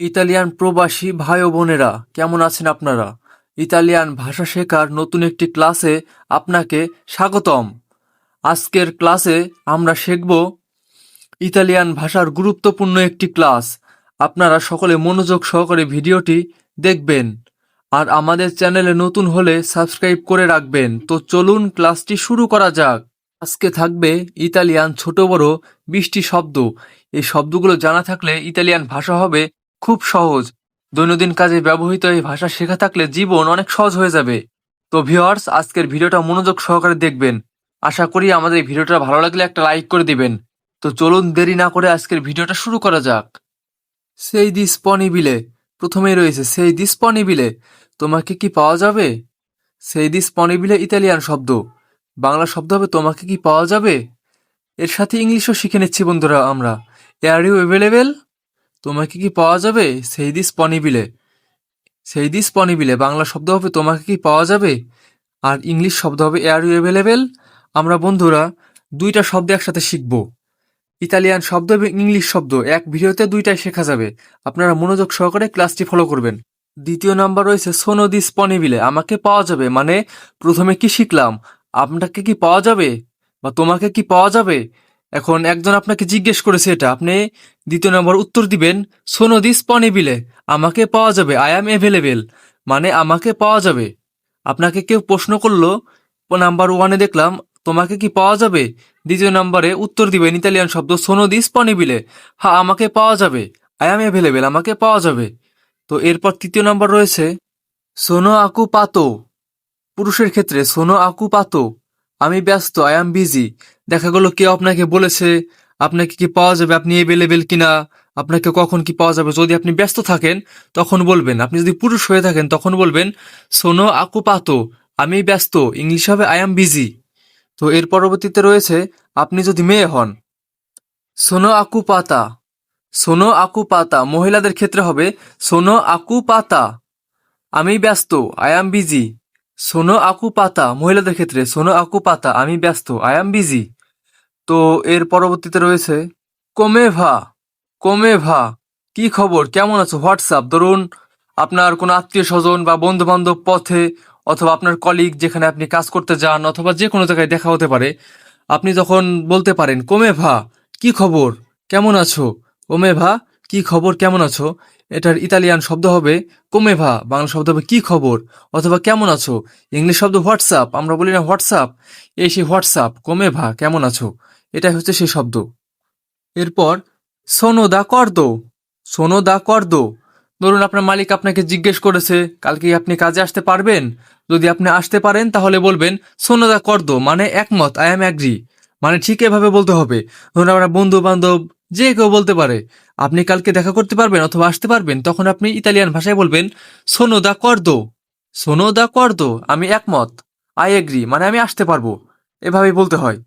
Italian প্রবাসী ভাই ও বোনেরা, কেমন আছেন আপনারা? ইতালিয়ান ভাষা শেখার নতুন একটি ক্লাসে আপনাকে স্বাগতম। আজকের ক্লাসে আমরা শিখব ইতালিয়ান ভাষার গুরুত্বপূর্ণ একটি ক্লাস। আপনারা সকলে মনোযোগ সহকারে ভিডিওটি দেখবেন। আর আমাদের চ্যানেলে নতুন হলে সাবস্ক্রাইব করে রাখবেন। তো চলুন ক্লাসটি শুরু করা যাক। আজকে থাকবে ইতালিয়ান ছোট বড় বিশটি শব্দ। এই শব্দগুলো জানা থাকলে ইতালিয়ান ভাষা হবে খুব সহজ। দৈনন্দিন কাজে ব্যবহৃত এই ভাষা শেখা থাকলে জীবন অনেক সহজ হয়ে যাবে। তো ভিওয়ার্স আজকের ভিডিওটা মনোযোগ সহকারে দেখবেন। আশা করি আমাদের এই ভিডিওটা ভালো লাগলে একটা লাইক করে দিবেন। তো চলুন দেরি না করে আজকের ভিডিওটা শুরু করা যাক। সেই দিসপনিবিলে প্রথমেই রয়েছে সেই দিসপনিবিলে তোমাকে কি পাওয়া যাবে? সেই দিসপনিবিলে ইতালিয়ান শব্দ। বাংলা শব্দ হবে, তোমাকে কি পাওয়া যাবে? এর সাথে ইংলিশও শিখে নিচ্ছি বন্ধুরা আমরা। এয়ার ইউ অ্যাভেলেবেল তোমাকে কি পাওয়া যাবে? সেই দিসপনিবিলে সেই দিসপনিবিলে বাংলা। শব্দ হবে তোমাকে কি পাওয়া যাবে? আর ইংলিশ শব্দ হবে এয়ার ইউ অ্যাভেলেবেল আমরা বন্ধুরা দুইটা শব্দ একসাথে শিখব। ইতালিয়ান শব্দ এবং ইংলিশ শব্দ। এক ভিডিওতে দুইটাই শেখা যাবে। আপনারা মনোযোগ সহকারে ক্লাসটি ফলো করবেন। দ্বিতীয় নাম্বার রয়েছে সোনো দিসপনিবিলে আমাকে পাওয়া যাবে? মানে প্রথমে কি শিখলাম? আপনাকে কি পাওয়া যাবে? বা তোমাকে কি পাওয়া যাবে? এখন একজন আপনাকে জিজ্ঞেস করেছে এটা। আপনি দ্বিতীয় নম্বর উত্তর দিবেন, সোনো দিসপনিবিলে আমাকে পাওয়া যাবে আই অ্যাম অ্যাভেলেবেল মানে আমাকে পাওয়া যাবে। আপনাকে কেউ প্রশ্ন করল নাম্বার ওয়ানে দেখলাম, তোমাকে কি পাওয়া যাবে? দ্বিতীয় নম্বরে উত্তর দিবেন ইতালিয়ান শব্দ, সোনো দিসপনিবিলে হ্যাঁ আমাকে পাওয়া যাবে আই অ্যাম অ্যাভেলেবেল আমাকে পাওয়া যাবে। তো এরপর তৃতীয় নম্বর রয়েছে, সোনো আকু পাতো পুরুষের ক্ষেত্রে, সোনো আকু পাতো আমি ব্যস্ত আই অ্যাম বিজি দেখা গেল কেউ আপনাকে বলেছে, আপনাকে কি পাওয়া যাবে? আপনি অ্যাভেলেবেল কিনা? আপনাকে কখন কি পাওয়া যাবে? যদি আপনি ব্যস্ত থাকেন, তখন বলবেন। আপনি যদি পুরুষ হয়ে থাকেন, তখন বলবেন, সোনো আকু পাতো, আমি ব্যস্ত। ইংলিশ হবে আই অ্যাম বিজি তো এর পরবর্তীতে রয়েছে, আপনি যদি মেয়ে হন, সোনো আকু পাতা, সোনো আকু পাতা। মহিলাদের ক্ষেত্রে হবে, সোনো আকু পাতা, আমি ব্যস্ত আই অ্যাম বিজি সোনো আকু পাতা, মহিলাদের ক্ষেত্রে সোনো আকু পাতা, আমি ব্যস্ত আই অ্যাম বিজি তো এর পরবর্তীতে রয়েছে, কমে ভা কমে ভা, কি খবর, কেমন আছো, হোয়াটসঅ্যাপ, ধরুন আপনার কোনো আত্মীয় স্বজন বা বন্ধু বান্ধব পথে অথবা আপনার কলিগ যেখানে আপনি কাজ করতে যান অথবা যে কোনো জায়গায় দেখা হতে পারে, আপনি যখন বলতে পারেন, কমে ভা, কি খবর, কেমন আছো? ওমে ভা, কি খবর, কেমন আছো? এটার ইতালিয়ান শব্দ হবে কোমেভা বাংলা শব্দ হবে, কি খবর? অথবা, কেমন আছো? ইংলিশ শব্দ, হোয়াটসঅ্যাপ আমরা বলি না, হোয়াটসঅ্যাপ এই সেই হোয়াটসঅ্যাপ কোমেভা কেমন আছো? এটাই হচ্ছে সেই শব্দ। এরপর, সোনো দা কর্দো সোনো দা কর্দো ধরুন আপনার মালিক আপনাকে জিজ্ঞেস করেছে, কালকে আপনি কাজে আসতে পারবেন? যদি আপনি আসতে পারেন, তাহলে বলবেন, সোনো দা কর্দো মানে একমত, আই এম অ্যাগ্রি মানে ঠিক এভাবে বলতে হবে। ধরুন আপনার বন্ধু বান্ধব যে কেউ বলতে পারে, আপনি কালকে দেখা করতে পারবেন অথবা আসতে পারবেন, তখন আপনি ইতালিয়ান ভাষায় বলবেন, সোনো দা কর্দো, সোনো দা কর্দো, আমি একমত, আই এগ্রি মানে আমি আসতে পারব। এভাবেই বলতে হয়।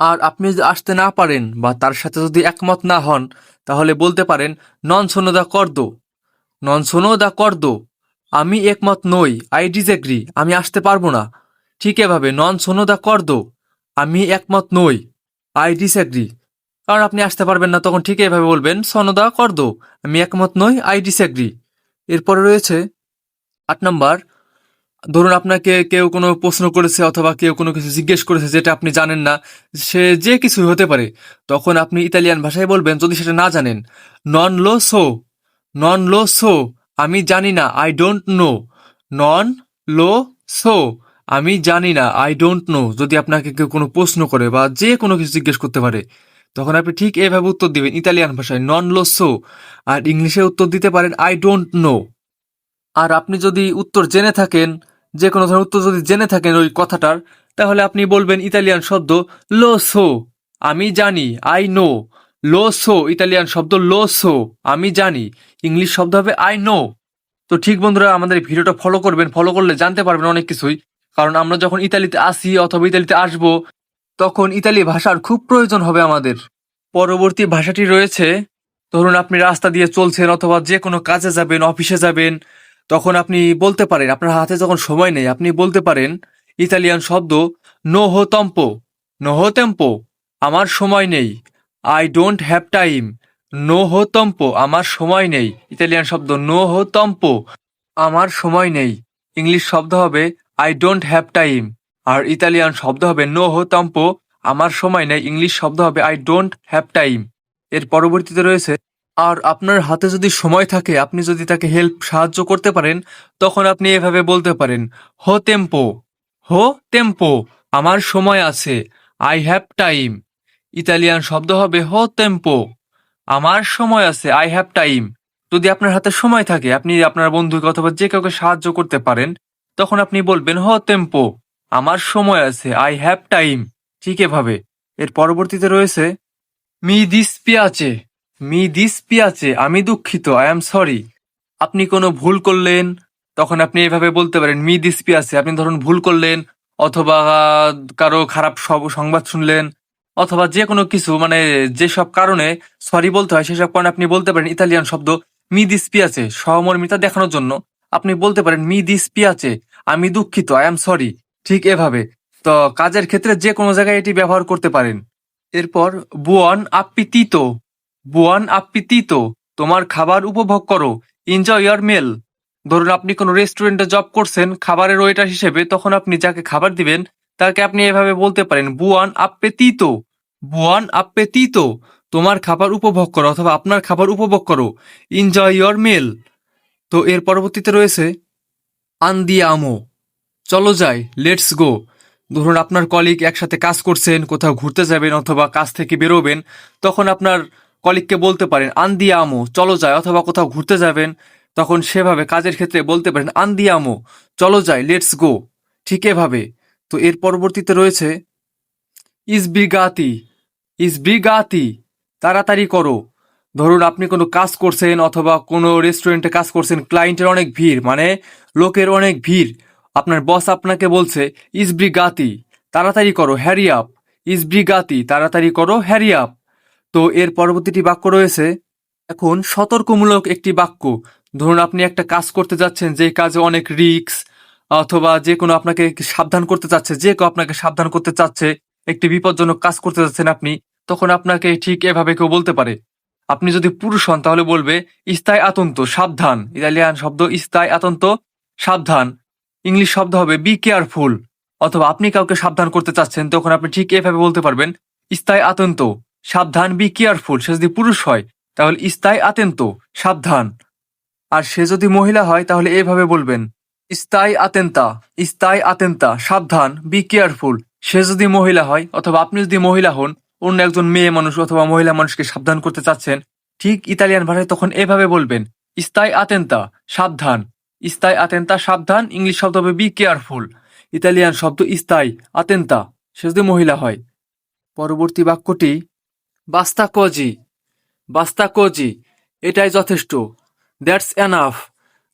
আর আপনি যদি আসতে না পারেন বা তার সাথে যদি একমত না হন, তাহলে বলতে পারেন, নন সোনো দা কর্দো, নন সোনো দা কর্দো, আমি একমত নই, আই ডিসএগ্রি, আমি আসতে পারব না। ঠিক এভাবে, নন সোনো দা কর্দো, আমি একমত নই, আই ডিসএগ্রি কারণ আপনি আসতে পারবেন না, তখন ঠিক এভাবে বলবেন, সনদা করদো, আমি একমত নই, আই ডিসএগ্রি। এরপরে রয়েছে আট নাম্বার, ধরুন আপনাকে কেউ কোনো প্রশ্ন করেছে অথবা কেউ কোনো কিছু জিজ্ঞেস করেছে যেটা আপনি জানেন না, সে যে কিছুই হতে পারে, তখন আপনি ইতালিয়ান ভাষায় বলবেন, যদি সেটা না জানেন নন লো সো নন লো সো আমি জানি না আই ডোন্ট নো নন লো সো আমি জানি না আই ডোন্ট নো যদি আপনাকে কেউ কোনো প্রশ্ন করে বা যে কোনো কিছু জিজ্ঞেস করতে পারে। তখন আপনি ঠিক এভাবে উত্তর দিবেন, ইতালিয়ান ভাষায় নন লো সো আর ইংলিশে উত্তর দিতে পারেন আই ডোন্ট নো আর আপনি যদি উত্তর জেনে থাকেন যে কোনো ধরনের উত্তর যদি জেনে থাকেন ওই কথাটার, তাহলে আপনি বলবেন ইতালিয়ান শব্দ লো সো আমি জানি আই নো লো সো ইতালিয়ান শব্দ লো সো আমি জানি ইংলিশ শব্দ হবে আই নো তো ঠিক বন্ধুরা, আমাদের ভিডিওটা ফলো করবেন ফলো করলে জানতে পারবেন অনেক কিছুই। কারণ আমরা যখন ইতালিতে আসি অথবা ইতালিতে আসব তখন ইতালি ভাষার খুব প্রয়োজন হবে আমাদের। পরবর্তী ভাষাটি রয়েছে, ধরুন আপনি রাস্তা দিয়ে চলছেন অথবা যে কোনো কাজে যাবেন, অফিসে যাবেন, তখন আপনি বলতে পারেন, আপনার হাতে যখন সময় নেই, আপনি বলতে পারেন, ইতালিয়ান শব্দ নো হো তম্পো নো হো টেম্পো আমার সময় নেই আই ডোন্ট হ্যাভ টাইম নো হো তম্পো, আমার সময় নেই। ইতালিয়ান শব্দ নো হো তম্পো, আমার সময় নেই। ইংলিশ শব্দ হবে আই ডোন্ট হ্যাভ টাইম আর ইতালিয়ান শব্দ হবে নো হো তম্পো আমার সময় নেই, ইংলিশ শব্দ হবে আই ডোন্ট হ্যাভ টাইম এর পরবর্তীতে রয়েছে, আর আপনার হাতে যদি সময় থাকে, আপনি যদি তাকে হেল্প সাহায্য করতে পারেন, তখন আপনি এভাবে বলতে পারেন হো টেম্পো হো টেম্পো আমার সময় আছে আই হ্যাভ টাইম ইতালিয়ান শব্দ হবে হো টেম্পো আমার সময় আছে আই হ্যাভ টাইম যদি আপনার হাতে সময় থাকে, আপনি আপনার বন্ধুকে অথবা যে কাউকে সাহায্য করতে পারেন, তখন আপনি বলবেন হো টেম্পো আমার সময় আছে আই হ্যাভ টাইম ঠিক এভাবে। এর পরবর্তীতে রয়েছে, মি দিস পিয়াচে, মি দিস পিয়াচে, আমি দুঃখিত আই এম সরি আপনি কোনো ভুল করলেন, তখন আপনি এভাবে বলতে পারেন, মি দিস পিয়াচে, আপনি ধরুন ভুল করলেন, অথবা কারও খারাপ সব সংবাদ শুনলেন, অথবা যে কোনো কিছু মানে যেসব কারণে সরি বলতে হয়, সেসব কারণে আপনি বলতে পারেন ইতালিয়ান শব্দ, মি দিস পিয়াচে সহমর্মিতা দেখানোর জন্য আপনি বলতে পারেন, মি দিস পিয়াচে, আমি দুঃখিত আই এম সরি ঠিক এভাবে। তো কাজের ক্ষেত্রে যে কোনো জায়গায় এটি ব্যবহার করতে পারেন। এরপর, বুয়ান আপ্পিতিতো। বুয়ান আপ্পিতিতো। তোমার খাবার উপভোগ করো। এনজয় ইয়ার মেল ধরুন আপনি কোনো রেস্টুরেন্টে জব করছেন, খাবারের ওয়েটার হিসেবে তখন আপনি যাকে খাবার দিবেন, তাকে আপনি এভাবে বলতে পারেন, বুয়ান আপ্পেতিতো। বুয়ান আপ্পেতিতো। তোমার খাবার উপভোগ করো অথবা আপনার খাবার উপভোগ করো। এনজয় ইয়র মেল তো এর পরবর্তীতে রয়েছে, আন্দিয়ামো। চলো যাই লেটস গো ধরুন আপনার কলিগ একসাথে কাজ করছেন, কোথাও ঘুরতে যাবেন অথবা কাজ থেকে বেরোবেন, তখন আপনার কলিগকে বলতে পারেন আন্দিয়ামো চলো যাই। অথবা কোথাও ঘুরতে যাবেন, তখন সেভাবে কাজের ক্ষেত্রে বলতে পারেন আন্দিয়ামো চলো যাই লেটস গো ঠিক এভাবে। তো এর পরবর্তীতে রয়েছে ইসবিগাতি ইসবিগাতি তাড়াতাড়ি করো। ধরুন আপনি কোনো কাজ করছেন অথবা কোনো রেস্টুরেন্টে কাজ করছেন ক্লায়েন্টের অনেক ভিড় মানে লোকের অনেক ভিড়। আপনার বস আপনাকে বলছে ইসব্রিগাতি তাড়াতাড়ি করো, হ্যারি আপ। ইসব্রিগাতি তাড়াতাড়ি করো, হ্যারি আপ। তো এর পরবর্তীটি বাক্য রয়েছে, এখন সতর্কমূলক একটি বাক্য। ধরুন আপনি একটা কাজ করতে যাচ্ছেন, যে কাজে অনেক রিস্ক, অথবা যে কোনো আপনাকে সাবধান করতে চাচ্ছে, যে কেউ আপনাকে সাবধান করতে চাচ্ছে, একটি বিপজ্জনক কাজ করতে যাচ্ছেন আপনি, তখন আপনাকে ঠিক এভাবে কেউ বলতে পারে। আপনি যদি পুরুষ হন, তাহলে বলবে, ইস্তায় আতন্ত, সাবধান। ইতালিয়ান শব্দ, ইস্তায় আতন্ত, সাবধান। ইংলিশ শব্দ হবে বি কেয়ারফুল অথবা, আপনি কাউকে সাবধান করতে চাচ্ছেন, তখন আপনি ঠিক এভাবে বলতে পারবেন ইস্তায় আতন্ত সাবধান বি কেয়ারফুল সে যদি পুরুষ হয়, তাহলে ইস্তায় আতেন্ত সাবধান। আর সে যদি মহিলা হয়, তাহলে এভাবে বলবেন ইস্তাই আতেন্তা ইস্তাই আতেন্তা, সাবধান বি কেয়ারফুল সে যদি মহিলা হয়, অথবা আপনি যদি মহিলা হন, অন্য একজন মেয়ে মানুষ অথবা মহিলা মানুষকে সাবধান করতে চাচ্ছেন, ঠিক ইতালিয়ান ভাষায় তখন এভাবে বলবেন ইস্তাই আতেন্তা, সাবধান। ইস্তাই আতেন্তা, সাবধান। ইংলিশ শব্দ হবে বি কেয়ারফুল ইতালিয়ান শব্দ ইস্তাই আতেন্তা। সে যদি মহিলা হয়। পরবর্তী বাক্যটি, বাস্তা কজি। বাস্তা কজি, এটাই যথেষ্ট। দ্যাটস এনাফ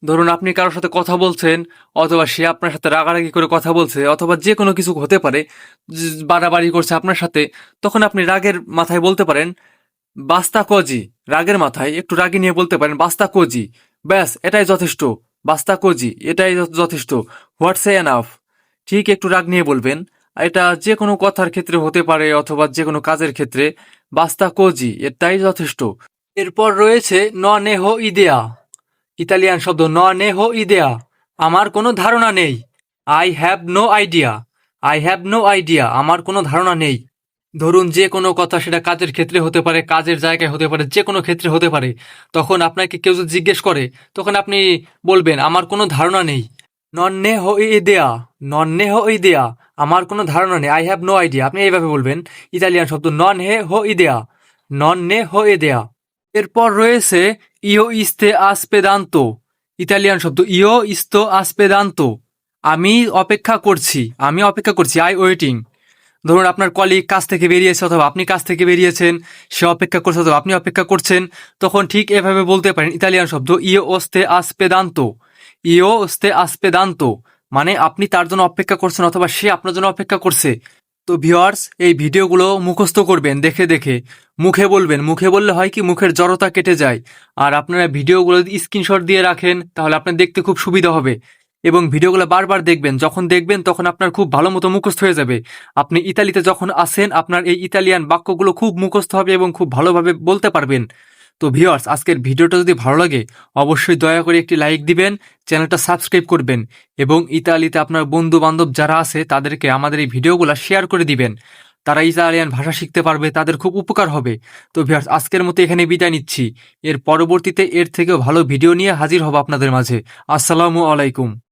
ধরুন আপনি কারোর সাথে কথা বলছেন, অথবা সে আপনার সাথে রাগারাগি করে কথা বলছে, অথবা যে কোনো কিছু হতে পারে বাড়াবাড়ি করছে আপনার সাথে, তখন আপনি রাগের মাথায় বলতে পারেন, বাস্তা কজি। রাগের মাথায় একটু রাগি নিয়ে বলতে পারেন, বাস্তা কজি। ব্যাস, এটাই যথেষ্ট। বাস্তা কোজি এটাই যথেষ্ট। হোয়াটস এনাফ ঠিক একটু রাগ নিয়ে বলবেন। এটা যে কোনো কথার ক্ষেত্রে হতে পারে অথবা যে কোনো কাজের ক্ষেত্রে। বাস্তা কোজি এটাই যথেষ্ট। এরপর রয়েছে ন নেহো ইদেয়া। ইতালিয়ান শব্দ ন নেহো ইদেয়া। আমার কোনো ধারণা নেই। I have no idea I have no idea আমার কোনো ধারণা নেই। ধরুন যে কোনো কথা সেটা কাজের ক্ষেত্রে হতে পারে, কাজের জায়গায় হতে পারে, যে কোনো ক্ষেত্রে হতে পারে। তখন আপনাকে কেউ যদি জিজ্ঞেস করে, তখন আপনি বলবেন, আমার কোনো ধারণা নেই। নন্নে হো ইদেয়া নন্নে হো দেয়া, আমার কোনো ধারণা নেই। আই হ্যাভ নো আইডিয়া আপনি এইভাবে বলবেন, ইতালিয়ান শব্দ নন হে হো ইদেয়া নন্নে হো এ দেয়া। এরপর রয়েছে ইও ইস্তে আসপেদান্ত। ইতালিয়ান শব্দ ইও ইস্তো আসপেদান্ত। আমি অপেক্ষা করছি, আমি অপেক্ষা করছি। আই ওয়েটিং ধরুন আপনার কলিগ কাজ থেকে বেরিয়েছে অথবা আপনি কাজ থেকে বেরিয়েছেন, সে অপেক্ষা করছে অথবা আপনি অপেক্ষা করছেন, তখন ঠিক এভাবে বলতে পারেন ইতালিয়ান শব্দ ইও ওস্তে আসপেদান্ত ইও ওস্তে আসপেদান্ত মানে আপনি তার জন্য অপেক্ষা করছেন অথবা সে আপনার জন্য অপেক্ষা করছে। তো ভিওয়ার্স এই ভিডিওগুলো মুখস্থ করবেন, দেখে দেখে। মুখে বলবেন, মুখে বললে হয় কি, মুখের জড়তা কেটে যায়। আর আপনারা ভিডিওগুলো স্ক্রিনশট দিয়ে রাখেন, তাহলে আপনার দেখতে খুব সুবিধা হবে। এবং ভিডিওগুলো বারবার দেখবেন, যখন দেখবেন তখন আপনার খুব ভালো মতো মুখস্থ হয়ে যাবে। আপনি ইতালিতে যখন আসেন, আপনার এই ইতালিয়ান বাক্যগুলো খুব মুখস্থ হবে এবং খুব ভালোভাবে বলতে পারবেন। তো ভিউয়ার্স, আজকের ভিডিওটা যদি ভালো লাগে, অবশ্যই দয়া করে একটি লাইক দিবেন, চ্যানেলটা সাবস্ক্রাইব করবেন এবং ইতালিতে আপনার বন্ধু বান্ধব যারা আছে, তাদেরকে আমাদের এই ভিডিওগুলো শেয়ার করে দিবেন। তারা ইতালিয়ান ভাষা শিখতে পারবে, তাদের খুব উপকার হবে। তো ভিউয়ার্স, আজকের মতো এখানে বিদায় নিচ্ছি। এর পরবর্তীতে এর থেকেও ভালো ভিডিও নিয়ে হাজির হব আপনাদের মাঝে। আসসালামু আলাইকুম।